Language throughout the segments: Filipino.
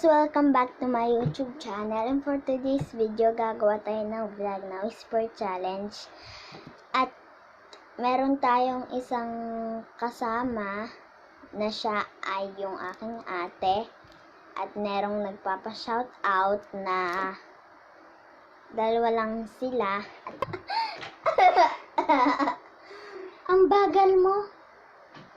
guys! Welcome back to my YouTube channel. And for today's video, gagawa tayo ng vlog na Whisper Challenge. At meron tayong isang kasama na siya ay yung aking ate. At merong nagpapa-shout out na dalawa lang sila. Ang bagal mo.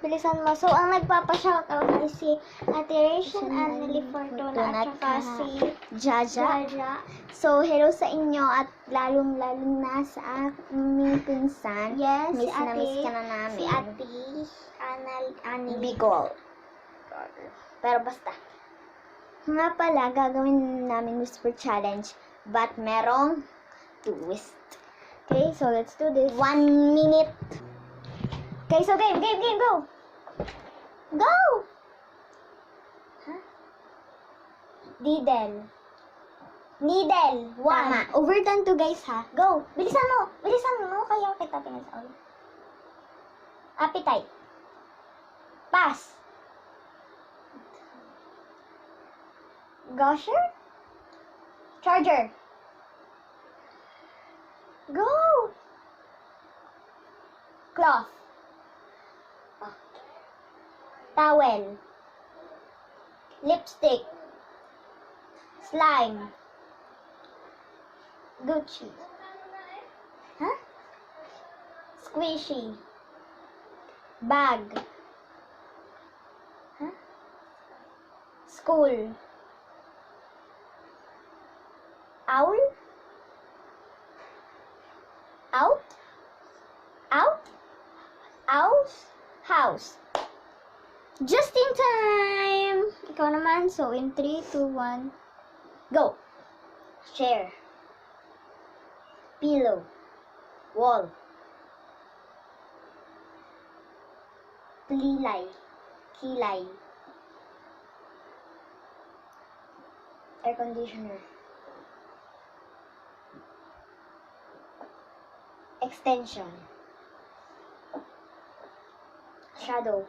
Bilisan mo. So, ang nagpapa-shoutout ay si Ate Rachel Anneli Fortuna at saka si Jaja. Jaja. So, hello sa inyo at lalong-lalong na sa aming pinsan. Yes, miss si na Ate. miss ka na namin. Si Ate Anal, Anneli. Bigol. Pero basta. Nga pala, gagawin namin whisper challenge. But merong twist. Okay, so let's do this. One minute. Okay, so game, game, game, go! Go! Huh? Diddle. Needle. One. Tama. Overtime to guys ha. Go. Bilisan mo. Bilisan mo. Kaya kita pinasaul. Appetite. Pass. Gosher? Charger. Go! Cloth. Towel. Lipstick. Slime. Gucci. Huh? Squishy. Bag. Huh? School. Owl? Out? Out? House? House. Ikaw naman. So, in 3, 2, 1, go! Chair. Pillow. Wall. Pilay. Kilay. Air conditioner. Extension. Shadow.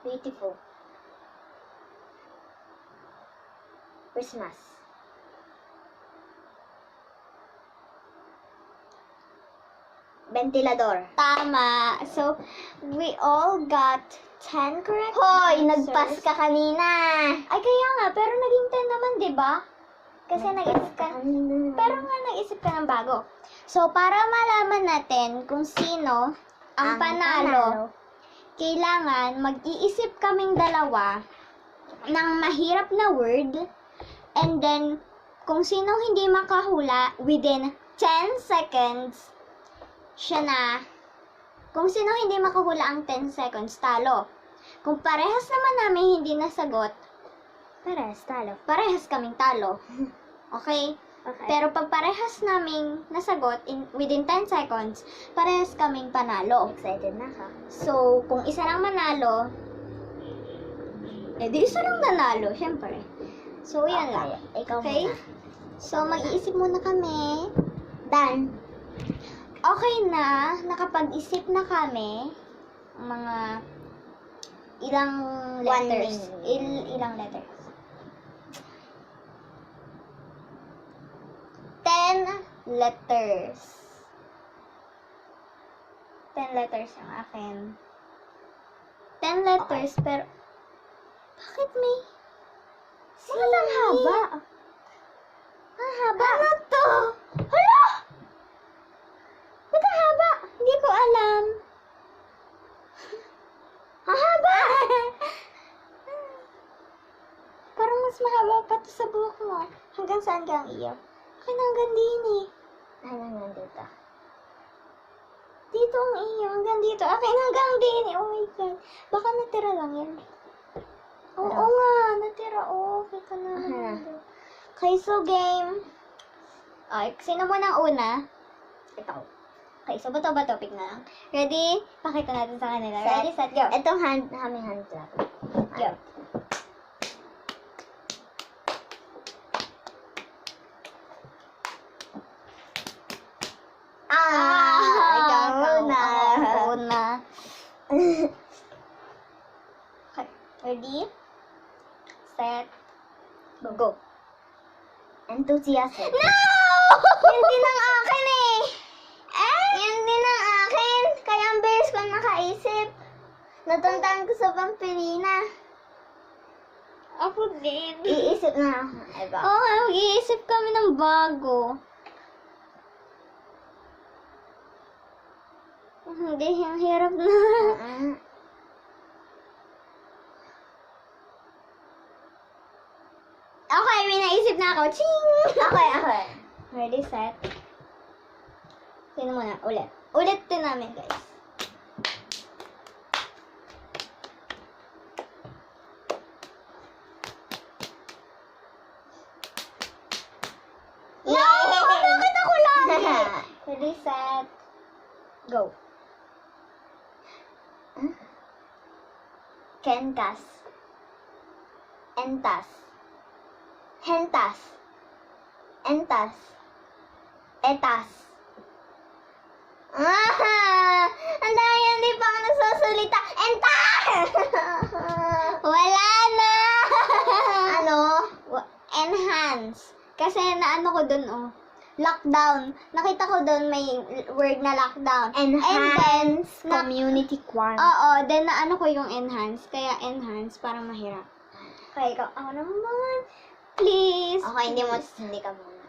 Beautiful. Christmas. Ventilador. Tama. So, we all got 10 correct Hoy, answers. nagpas ka kanina. Ay, kaya nga. Pero naging 10 naman, di ba? Kasi nag-isip ka. Pero nga, nag-isip ka ng bago. So, para malaman natin kung sino ang, panalo, kailangan mag-iisip kaming dalawa ng mahirap na word and then kung sino hindi makahula within 10 seconds, siya na. Kung sino hindi makahula ang 10 seconds, talo. Kung parehas naman namin hindi nasagot, Pares, talo. parehas kaming talo. Okay? Okay. Pero pag parehas naming nasagot in within 10 seconds, parehas kaming panalo. excited na ka. So, kung isa lang manalo, edi isa lang nanalo, syempre. So, yan lang. Ikaw Okay? muna. So, mag-iisip muna kami. Done. Okay na, nakapag-isip na kami mga ilang letters. Il- ilang letters. 10 letters. 10 letters ang akin. 10 letters, pero... Bakit may... Bakit ang haba? Ang haba? Ano to? Hala! Ba't ang haba? Hindi ko alam. Ang haba! Parang mas mahaba pa to sa buhok mo. Hanggang saan ka ang iyo? Akin hanggang din eh. Ano nandito? Dito ang iyo, hanggang dito. Akin hanggang din. Oh my God. Baka natira lang yan. Oo Ano? nga, natira. Oo, kita na. Aha. naman. Okay, so game. Ay, sino mo nang una? Ikaw. Okay, so bato ba topic na lang? Ready? Pakita natin sa kanila. Ready, set, go. Itong hand, aming hand clap. Go. okay, ready, set, go, go. Enthusiasm. No! Yun din ang akin eh. Eh? Yun din ang akin. Kaya ang bilis ko nakaisip. Natuntaan ko sa Pampilina. Ako din. Iisip na ako. Oo, oh, iisip kami ng bago. Hindi, ang hirap na. Okay, may naisip na ako. Ching! Okay, okay. Ready, set. Sino muna? Ulit. Ulit din namin, guys. No! Bakit ako lagi? Ready, set. Go. Kentas. Entas. Hentas. Entas. Etas. Ah! Ang dami yan, di pa ako nagsasalita. Entas! Wala na! ano? Enhance. Kasi naano ko dun, oh. Lockdown. Nakita ko dun may word na lockdown. Enhance na- community quarantine. Oo, then naano ko yung enhance. Kaya enhance, parang mahirap. Kaya ikaw, ako naman. Please. Okay, hindi mo, hindi ka muna.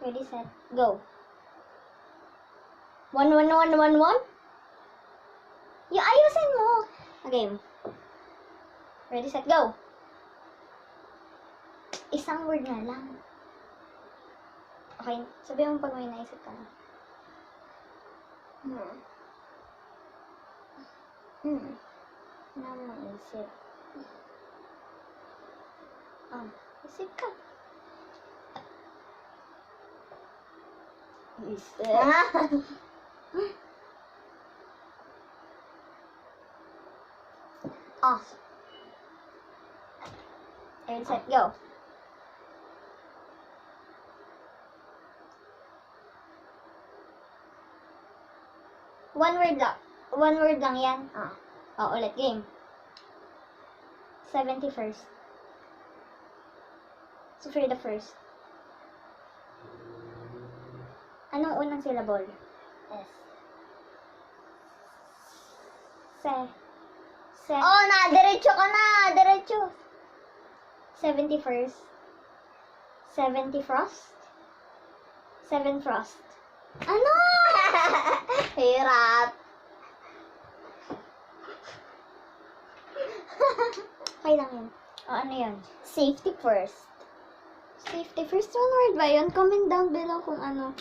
Ready, set, go. One, one, one, one, one? Yung ayusin mo. Okay. Ready, set, go. Isang word na lang. Okay, sabihin mo pag may naisip ka. Hmm. Hmm. Ano mo isip? Oh, isip ka. Isip. Ah! Off. Ready, set, go. One word lang. One word lang yan. Ah. Oh, ulit. Game. 71st. So, for the first. Anong unang syllable? Yes. Se. Se. Oh, na, diretso ka na, diretso. 71st. 70 frost? 7 frost. Ano? Hirap. Okay lang yun. O, ano yun? Safety first. Safety. First one word ba yun? Comment down below kung ano.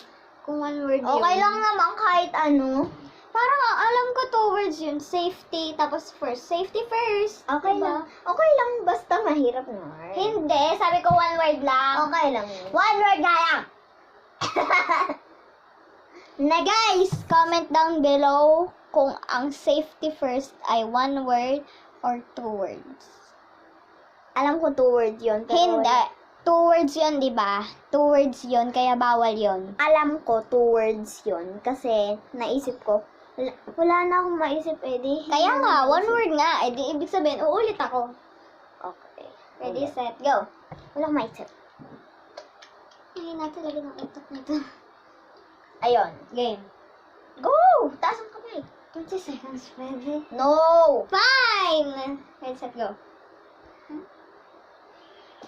Kung one word yun. Okay lang naman kahit ano. Parang ah, alam ko two words yun. Safety, tapos first. Safety first. Okay Diba? lang. Okay lang, basta mahirap na. Hindi. Sabi ko one word lang. Okay lang yun. One word na lang. na guys, comment down below kung ang safety first ay one word or two words. Alam ko two words yun. pero Hindi. Two words yun, di ba? Two words yun, kaya bawal yun. Alam ko two words yun. Kasi naisip ko, wala, wala na akong maisip eh. Di, Kaya nga, one word nga. Eh, di ibig sabihin, uulit ako. Okay. Ready, set, go. Wala akong maisip. Mahina talaga ng utak nito. Ayun. Game. Go! Taas ang kamay. Eh. 20 seconds, pwede. No! Fine! Set, go.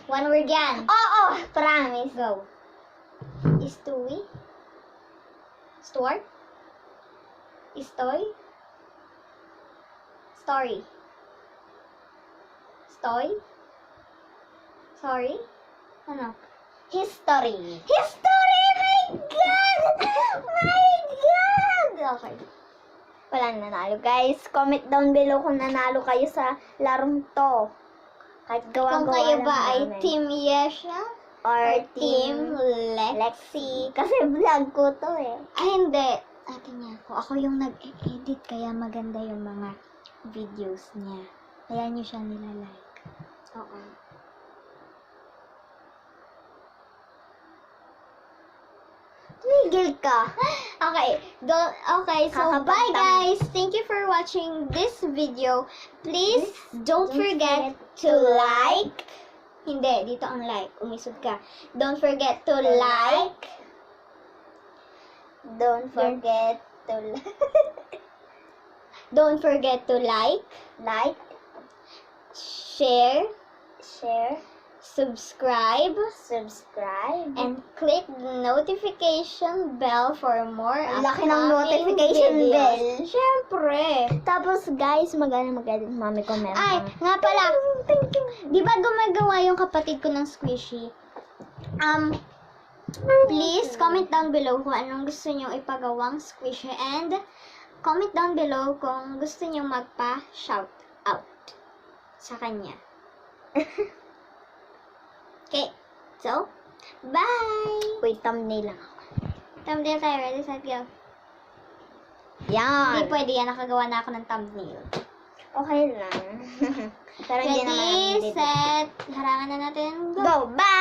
One word yan. Oo! Promise. Go. Stewie? Stuart? Stoy? Story? Story Stoy? Sorry? Ano? History. History! God! My God! Okay. Walang nanalo. Guys, comment down below kung nanalo kayo sa larong to. Kahit gawa-gawa Kung kayo ba ay namin. Team Yesha or or team Team Lexi? Lexi. Kasi vlog ko to eh. Ay, hindi. Ate niya ako. Ako yung nag-edit, kaya maganda yung mga videos niya. Kaya niyo siya nilalike. Oo. Tumigil ka. Okay, don't, okay, so Kakabantang. bye guys! Thank you for watching this video. Please don't don't forget forget to like, Hindi, dito ang like. Umisod ka. Don't forget to like. Don't forget to li- Don't forget to like, like, share, share, subscribe, subscribe. and click the notification bell for more laki ng notification videos. bell. Siyempre. Tapos guys, magana mag-edit mami ko meron. Ay, nga pala. Di ba gumagawa yung kapatid ko ng squishy? Um, please comment down below kung anong gusto nyo ipagawang squishy and comment down below kung gusto nyo magpa-shout out sa kanya. okay, so, bye! Wait, thumbnail lang ako. Thumbnail tayo, ready, set, go. Yan. Hindi pwede yan, nakagawa na ako ng thumbnail. Okay lang. Pero Ready, set, harangan na natin, go! Go, bye!